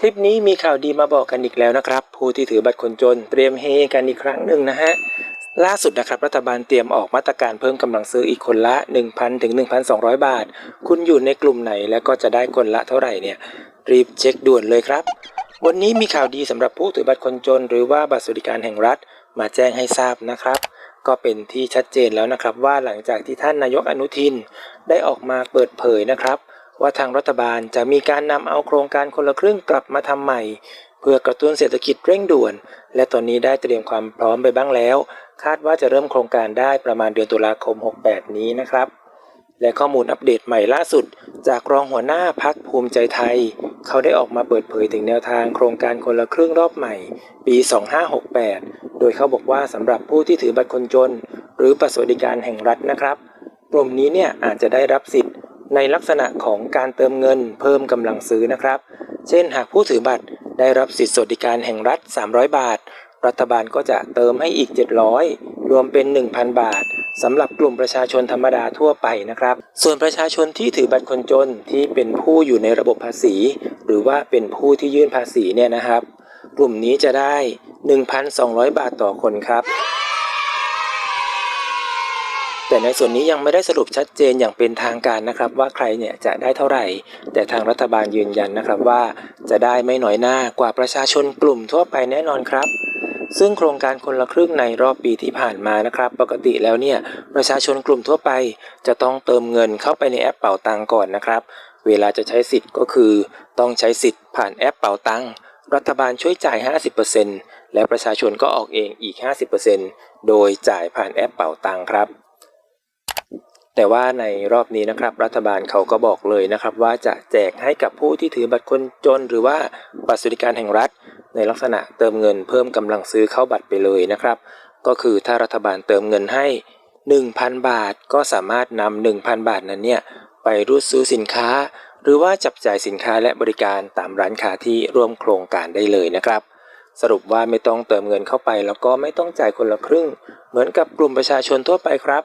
คลิปนี้มีข่าวดีมาบอกกันอีกแล้วนะครับ ผู้ที่ถือบัตรคนจนเตรียมเฮกันอีกครั้งหนึ่งนะฮะ ล่าสุดนะครับรัฐบาลเตรียมออกมาตรการเพิ่มกำลังซื้ออีกคนละ 1,000 ถึง 1,200 บาท คุณอยู่ในกลุ่มไหนและก็จะได้คนละเท่าไหร่เนี่ย รีบเช็คด่วนเลยครับ วันนี้มีข่าวดีสำหรับผู้ถือบัตรคนจน หรือว่าบัตรสวัสดิการแห่งรัฐ มาแจ้งให้ทราบนะครับก็เป็นที่ชัดเจนแล้วนะครับว่าหลังจากที่ท่านนายกอนุทินได้ออกมาเปิดเผยนะครับ ว่าทางรัฐบาลจะมีการนำเอาโครงการคนละครึ่งกลับมาทำใหม่ เพื่อกระตุ้นเศรษฐกิจเร่งด่วน และตอนนี้ได้เตรียมความพร้อมไปบ้างแล้ว คาดว่าจะเริ่มโครงการได้ประมาณเดือนตุลาคม 68 นี้นะครับ และข้อมูลอัปเดตใหม่ล่าสุด จากรองหัวหน้าพักภูมิใจไทย เขาได้ออกมาเปิดเผยถึงแนวทางโครงการคนละครึ่งรอบใหม่ ปี 2568 โดยเขาบอกว่าสำหรับผู้ที่ถือบัตรคนจน หรือบัตรสวัสดิการแห่งรัฐนะครับกลุ่มนี้เนี่ยอาจจะได้รับสิทธิ์ ในลักษณะของการเติมเงินเพิ่มกำลังซื้อนะครับ เช่นหากผู้ถือบัตรได้รับสิทธิสวัสดิการแห่งรัฐ 300 บาท รัฐบาลก็จะเติมให้อีก 700 รวมเป็น 1,000 บาทสำหรับกลุ่มประชาชนธรรมดาทั่วไปนะครับ ส่วนประชาชนที่ถือบัตรคนจนที่เป็นผู้อยู่ในระบบภาษี หรือว่าเป็นผู้ที่ยื่นภาษีเนี่ยนะครับ กลุ่มนี้จะได้ 1,200 บาทต่อคนครับ แต่ในส่วนนี้ยังไม่ได้สรุปชัดเจนอย่างเป็นทางการนะครับว่าใครเนี่ยจะได้เท่าไหร่ แต่ทางรัฐบาลยืนยันนะครับว่าจะได้ไม่น้อยหน้ากว่าประชาชนกลุ่มทั่วไปแน่นอนครับซึ่งโครงการคนละครึ่งในรอบปีที่ผ่านมานะครับ ปกติแล้วเนี่ยประชาชนกลุ่มทั่วไป จะต้องเติมเงินเข้าไปในแอปเป๋าตังก่อนนะครับ เวลาจะใช้สิทธิ์ก็คือ ต้องใช้สิทธิ์ผ่านแอปเป๋าตังรัฐบาลช่วยจ่าย 50%และประชาชนก็ออกเองอีก 50%โดยจ่ายผ่านแอปเป๋าตังครับ แต่ว่าในรอบนี้นะครับ รัฐบาลเขาก็บอกเลยนะครับ ว่าจะแจกให้กับผู้ที่ถือบัตรคนจน หรือว่าบัตรสวัสดิการแห่งรัฐ ในลักษณะเติมเงินเพิ่มกำลังซื้อเข้าบัตรไปเลยนะครับ ก็คือถ้ารัฐบาลเติมเงินให้ 1,000 บาทก็สามารถนำ1,000 บาทนั้นเนี่ยไปรูดซื้อสินค้า หรือว่าจับจ่ายสินค้าและบริการตามร้านค้าที่ร่วมโครงการได้เลยนะครับ สรุปว่าไม่ต้องเติมเงินเข้าไป แล้วก็ไม่ต้องจ่ายคนละครึ่ง เหมือนกับกลุ่มประชาชนทั่วไปครับ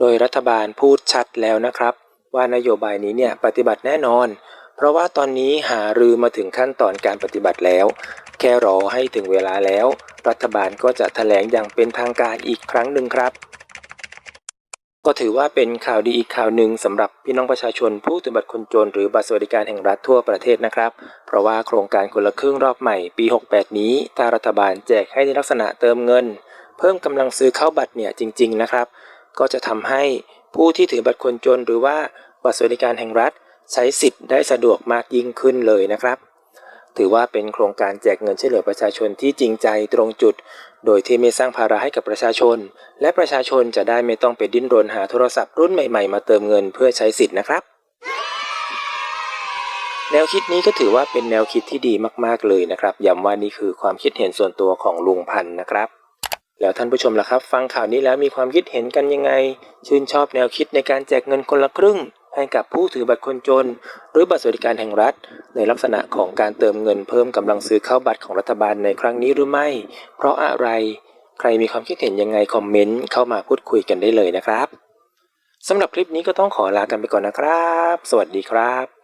โดยรัฐบาลพูดชัดแล้วนะครับ ว่านโยบายนี้เนี่ยปฏิบัติแน่นอน เพราะว่าตอนนี้หารือมาถึงขั้นตอนการปฏิบัติแล้ว แค่รอให้ถึงเวลาแล้ว รัฐบาลก็จะแถลงอย่างเป็นทางการอีกครั้งหนึ่งครับ ก็ถือว่าเป็นข่าวดีอีกข่าวหนึ่งสำหรับพี่น้องประชาชนผู้ถือบัตรคนจนหรือบัตรสวัสดิการแห่งรัฐทั่วประเทศนะครับ เพราะว่าโครงการคนละครึ่งรอบใหม่ปี 68 นี้ถ้ารัฐบาลแจกให้ในลักษณะเติมเงิน เพิ่มกำลังซื้อเข้าบัตรเนี่ยจริง ๆ นะครับ ก็จะทำให้ผู้ที่ถือบัตรคนจนหรือว่าบัตรสวัสดิการแห่งรัฐ ใช้สิทธิ์ได้สะดวกมากยิ่งขึ้นเลยนะครับ ถือว่าเป็นโครงการแจกเงินช่วยเหลือประชาชนที่จริงใจตรงจุด โดยที่ไม่สร้างภาระให้กับประชาชน และประชาชนจะได้ไม่ต้องไปดิ้นรนหาโทรศัพท์รุ่นใหม่ๆ มาเติมเงินเพื่อใช้สิทธิ์นะครับ แนวคิดนี้ก็ถือว่าเป็นแนวคิดที่ดีมากๆเลยนะครับย้ำว่านี่คือความคิดเห็นส่วนตัวของลุงพันธ์นะครับ แล้วท่านผู้ชมล่ะครับ ฟังข่าวนี้แล้วมีความคิดเห็นกันยังไง ชื่นชอบแนวคิดในการแจกเงินคนละครึ่ง ให้กับผู้ถือบัตรคนจน หรือบัตรสวัสดิการแห่งรัฐ ในลักษณะของการเติมเงินเพิ่มกำลังซื้อเข้าบัตรของรัฐบาลในครั้งนี้หรือไม่ เพราะอะไร ใครมีความคิดเห็นยังไงคอมเมนต์เข้ามาพูดคุยกันได้เลยนะครับสำหรับคลิปนี้ก็ต้องขอลากันไปก่อนนะครับ สวัสดีครับ